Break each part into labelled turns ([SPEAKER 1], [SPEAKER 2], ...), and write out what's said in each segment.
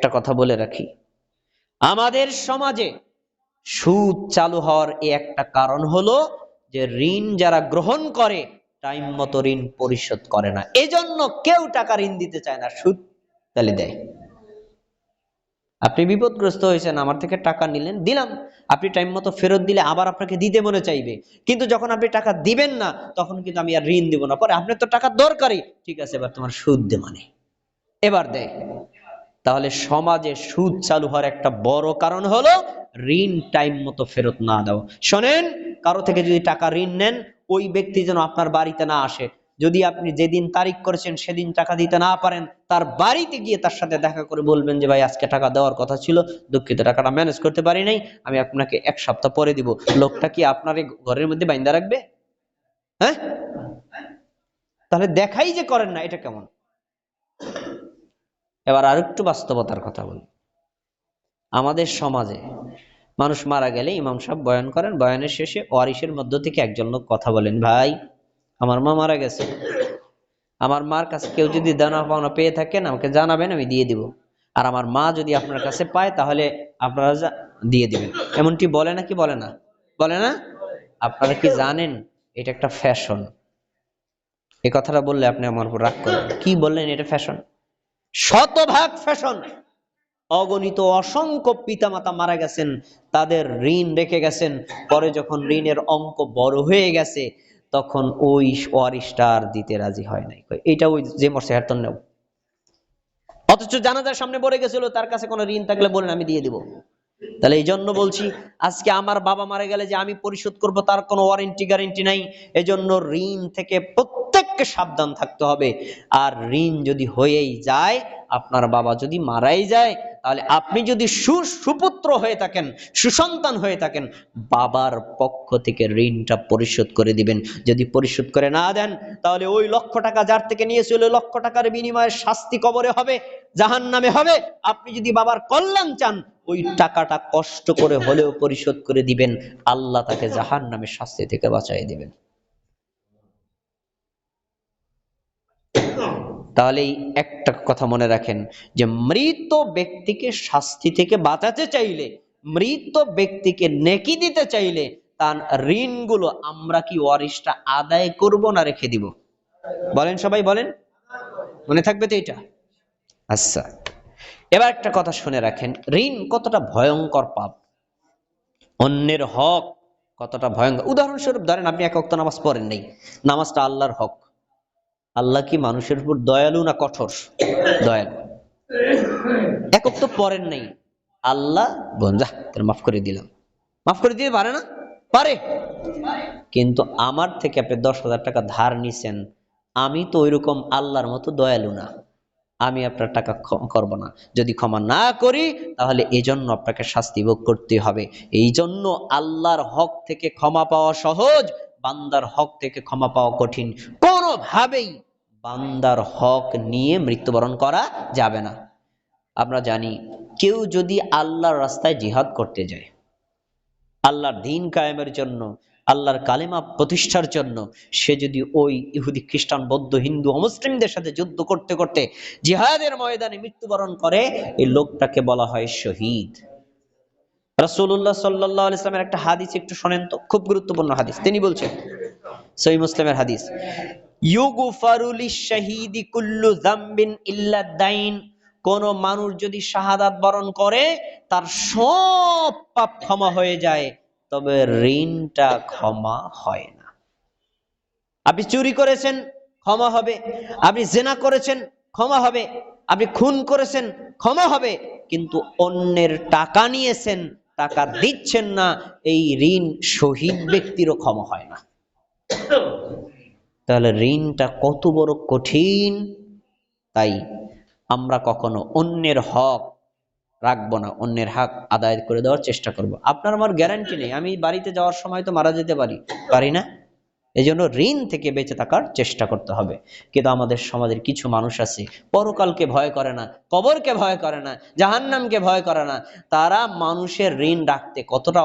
[SPEAKER 1] একটা কথা বলে রাখি। আমাদের সমাজে সুদ চালু হওয়ার এই একটা কারণ হলো যে ঋণ যারা গ্রহণ করে, টাইম মতো ঋণ পরিশোধ করে না। এজন্য কেউ টাকা ঋণ দিতে চায় না, সুদ তাহলে দেয়। আপনি বিপদগ্রস্ত হয়েছেন, আমার থেকে টাকা নিলেন, দিলাম। আপনি টাইম মতো ফেরত দিলে আবার আপনাকে দিতে মনে চাইবে। কিন্তু যখন আপনি টাকা দিবেন না, তখন কিন্তু আমি আর ঋণ দিব না। পরে আপনার তো টাকা দরকারই। ঠিক আছে, এবার তোমার সুদ দে মানে এবার দেয়। তাহলে সমাজে সুদ চালু হওয়ার একটা বড় কারণ হলো ঋণ টাইম মতো ফেরত না দেওয়া শোনেন, কারও থেকে যদি টাকা ঋণ নেন, ওই ব্যক্তি যেন আপনার বাড়িতে না আসে। যদি আপনি যেদিন তারিখ করেছেন, সেদিন টাকা দিতে না পারেন, তার বাড়িতে গিয়ে তার সাথে দেখা করে বলবেন যে, ভাই, আজকে টাকা দেওয়ার কথা ছিল, দুঃখিত, টাকাটা ম্যানেজ করতে পারি নাই, আমি আপনাকে এক সপ্তাহ পরে দিব। লোকটা কি আপনার ঘরের মধ্যে বাইন্দা রাখবে? হ্যাঁ? তাহলে দেখাই যে করেন না, এটা কেমন? এবার আরেকটু বাস্তবতার কথা বলি। আমাদের সমাজে মানুষ মারা গেলে ইমাম সাহেব বয়ান করেন, বয়ানের শেষে ওয়ারিসের মধ্য থেকে একজন লোক কথা বলেন, ভাই, আমার মা মারা গেছে। আমার মার কাছে কেউ যদি দানা পাওনা পেয়ে থাকেন, আমাকে জানাবেন, আমি দিয়ে দিব। আর আমার মা যদি আপনার কাছে পায়, তাহলে আপনারা দিয়ে দিবেন। এমনটি বলে না কি বলে না? বলে না? আপনারা কি জানেন? এটা একটা ফ্যাশন। এই কথাটা বললে আপনি আমার উপর রাগ করবেন। কি বললেন? এটা ফ্যাশন? শতভাগ ফ্যাশন। অগণিত অসংখ্য পিতামাতা মারা গেছেন, তাদের ঋণ রেখে গেছেন। পরে যখন ঋণের অঙ্ক বড় হয়ে গেছে, তখন ওই ওয়ারিশটা আর দিতে রাজি হয় নাই। এটা ওই যে মরছে হ্যার নেও। অথচ জানাজার সামনে পড়ে গেছিল, তার কাছে কোনো ঋণ থাকলে বলেন, আমি দিয়ে দিব। তাহলে এই জন্য বলছি, আজকে আমার বাবা মারা গেলে যে আমি পরিশোধ করব, তার কোনো ওয়ারেন্টি গ্যারেন্টি নাই। এজন্য ঋণ থেকে প্রত্যেককে সাবধান থাকতে হবে। আর ঋণ যদি হয়েই যায়, আপনার বাবা যদি মারাই যায়, তাহলে আপনি যদি সুপুত্র হয়ে থাকেন, সুসন্তান হয়ে থাকেন, বাবার পক্ষ থেকে ঋণটা পরিশোধ করে দিবেন। যদি পরিশোধ করে না দেন, তাহলে ওই লক্ষ টাকা যার থেকে নিয়েছিল লক্ষ টাকার বিনিময়ে শাস্তি কবরে হবে জাহান নামে হবে। আপনি যদি বাবার কল্যাণ চান, ওই টাকাটা কষ্ট করে হলেও পরিশোধ করে দিবেন। আল্লাহ তাকে জাহান নামে শাস্তি থেকে বাঁচাই দিবেন। তাহলে এই একটা কথা মনে রাখেন যে মৃত ব্যক্তিকে শাস্তি থেকে বাঁচাতে চাইলে, মৃত ব্যক্তিকে নেকি দিতে চাইলে তার ঋণগুলো আমরা কি ওয়ারিশটা আদায় করব না রেখে দিব? বলেন সবাই, বলেন। মনে থাকবে তো এটা? আচ্ছা। এবার একটা কথা শুনে রাখেন, ঋণ কতটা ভয়ঙ্কর পাপ। অন্যের হক কতটা ভয়ঙ্কর। উদাহরণস্বরূপ ধরেন আপনি এক অক্ত নামাজ পড়েন নাই, নামাজটা আল্লাহর হক। আল্লাহ কি মানুষের উপর দয়ালু না কঠোর? দয়ালু। একক তো পড়েন নাই। আল্লাহ বঞ্জা তোর মাফ করে দিলাম। মাফ করে দিতে পারে না? পারে। কিন্তু আমার থেকে আপনি দশ হাজার টাকা ধার নিছেন, আমি তো ওইরকম আল্লাহর মতো দয়ালু না। আমি আপনার টাকা করব না। যদি ক্ষমা না করি, তাহলে এই জন্য আপনাকে শাস্তি ভোগ করতে হবে। এই জন্য আল্লাহর হক থেকে ক্ষমা পাওয়া সহজ। বান্দার হক থেকে ক্ষমা পাওয়া কঠিন। কোনোভাবেই বান্দার হক নিয়ে মৃত্যুবরণ করা যাবে না। আমরা জানি, কেউ যদি আল্লাহর রাস্তায় জিহাদ করতে যায়, আল্লাহর দিন কায়েমের জন্য, আল্লাহর কালেমা প্রতিষ্ঠার জন্য, সে যদি ওই ইহুদি, খ্রিস্টান, বৌদ্ধ, হিন্দু অমুসলিমদের সাথে যুদ্ধ করতে করতে জিহাদের ময়দানে মৃত্যুবরণ করে, এই লোকটাকে বলা হয় শহীদ। রাসূলুল্লাহ সাল্লাল্লাহু আলাইহি ইসলামের একটা হাদিস একটু শোনেন তো, খুব গুরুত্বপূর্ণ হাদিস। তিনি বলছেন সহি মুসলিমের হাদিস কোন মানুষ যদি শাহাদাত বরণ করে, তার সব পাপ ক্ষমা হয়ে যায়, তবে ঋণটা ক্ষমা হয় না। আপনি চুরি করেছেন, ক্ষমা হবে। আপনি জেনা করেছেন, ক্ষমা হবে। আপনি খুন করেছেন, ক্ষমা হবে। কিন্তু অন্যের টাকা নিয়েছেন টাকা দিচ্ছেন না, এই ঋণ শহীদ ব্যক্তিরও ক্ষমা হয় না। তাহলে ঋণটা কত বড় কঠিন? তাই আমরা কখনো অন্যের হক রাখব না, অন্যের হক আদায় করে দেওয়ার চেষ্টা করব। আপনার আমার গ্যারান্টি নেই, আমি বাড়িতে যাওয়ার সময় তো মারা যেতে পারি পারি না? এই জন্য ঋণ থেকে বেঁচে থাকার চেষ্টা করতে হবে। কিন্তু আমাদের সমাজের কিছু মানুষ আছে, পরকালকে ভয় করে না, কবরকে ভয় করে না, জাহান্নামকে ভয় করে না। তারা মানুষের ঋণ রাখতে কতটা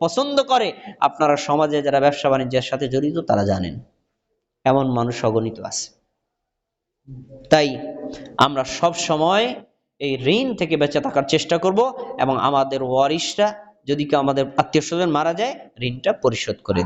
[SPEAKER 1] পছন্দ করে, আপনারা সমাজে যারা ব্যবসা বাণিজ্যের সাথে জড়িত, তারা জানেন। এমন মানুষ অগণিত আছে। তাই আমরা সব সময় এই ঋণ থেকে বেঁচে থাকার চেষ্টা করব এবং আমাদের ওয়ারিশরা যদি কেউ আমাদের আত্মীয় স্বজন মারা যায়, ঋণটা পরিশোধ করে